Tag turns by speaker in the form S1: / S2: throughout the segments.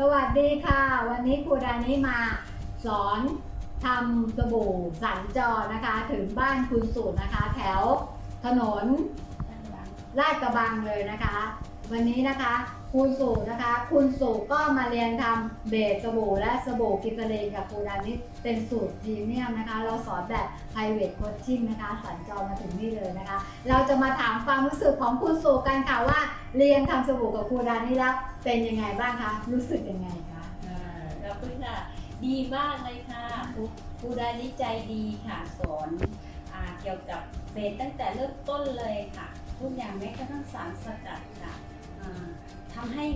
S1: สวัสดีค่ะ วันนี้ครูดานี้มาสอนทำสบู่สัญจรนะคะ ถึงบ้านคุณสูตรนะคะ แถวถนนลาดกระบังเลยนะคะ วันนี้นะคะ คุณสูตรนะคะ คุณสูตรก็มาเรียนทำเบสสบู่และสบู่กิตเลนกับครูดานี้เป็นสูตรพรีเมียมนะคะ เราสอนแบบ private coaching นะคะสัญจรมาถึงนี่เลยนะคะ เราจะมาถามความรู้สึกของคุณสูตรกันค่ะว่า เรียนทำสบู่กับครูดานี้แล้วเป็นยังไงบ้างคะ รู้สึกยังไงคะ
S2: ขอบคุณค่ะ ดีมากเลยค่ะครูดานิใจดีค่ะสอนอเกี่ยวกับเบสตั้งแต่เริ่มต้นเลยค่ะ ทุกอย่างแม้กระทั่งสารสกัดค่ะ อ่าทำให้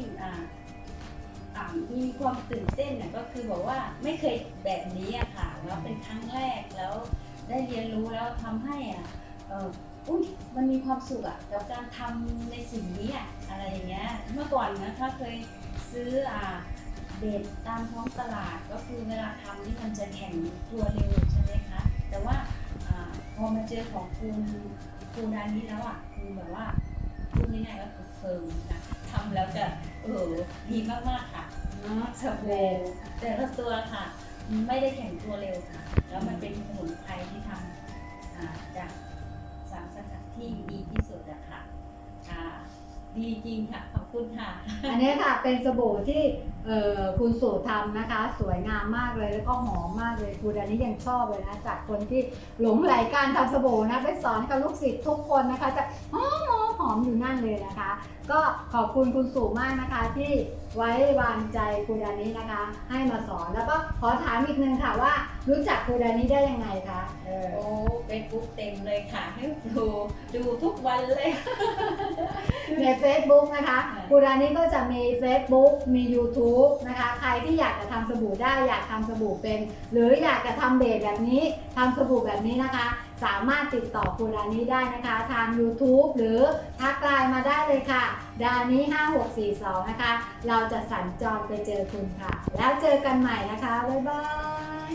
S2: มีความตื่นเต้นน่ก็คือบอกว่าไม่เคยแบบนี้อะค่ะแล้วเป็นครั้งแรกแล้วได้เรียนรู้แล้วทำให้อะเอออุ้ยมันมีความสุขอะกับการทำในสิ่งนี้อะอะไรอย่างเงี้ยเมื่อก่อนนะคะเคยซื้ออ่าเด็ดตามท้องตลาดก็คือเวลาทำนี่มันจะแข็งตัวเร็วใช่ไหมคะแต่ว่าอพอมาเจอของคุณคุณดานนี้แล้วอะคือแบบว่าพูดง่ายๆก็คือเฟิร์มนะำแล้วจะเออดีมากๆค่ะสบู่แต่ละตัวค่ะ ไม่ได้แข็งตัวเร็วค่ะ แล้วมันเป็นสมุนไพรที่ทำอ่าจากสารสกัดที่ดีที่สุดอะค่ะอ่าดีจริงค่ะ ขอบคุณค่ะ
S1: อันนี้ค่ะเป็นสบู่ที่เอ่อคุณสูตรทำนะคะ สวยงามมากเลยแล้วก็หอมมากเลยครูดานี้ยังชอบเลยนะจากคนที่หลงไหลการทำสบู่นะไปสอนกับลูกศิษย์ทุกคนนะคะจะหอม หอมหอมอยู่นั่นเลยนะคะ ก็ขอบคุณคุณสูมากนะคะที่ไว้วางใจครูดานี้นะคะ ให้มาสอนแล้วก็ขอถามอีกนึงค่ะว่ารู้จักครูดานี้ได้ยังไงคะเออ
S2: โอ้เฟซบุ๊กเต็มเลยค่ะให้ดูดูทุกวันเลย
S1: ใน Facebook นะคะ
S2: ค่ะ
S1: ครูดานี้ก็จะมี Facebook มี YouTube นะคะ ใครที่อยากจะทำสบู่ได้อยากทำสบู่เป็น หรืออยากจะทำเบสแบบนี้ทำสบู่แบบนี้นะคะ สามารถติดต่อคุณดานี้ได้นะคะ ทาง YouTube หรือทักไลน์มาได้เลยค่ะ ดานี้ 5642 นะคะ เราจะสัญจรไปเจอคุณค่ะ แล้วเจอกันใหม่นะคะ บ๊ายบาย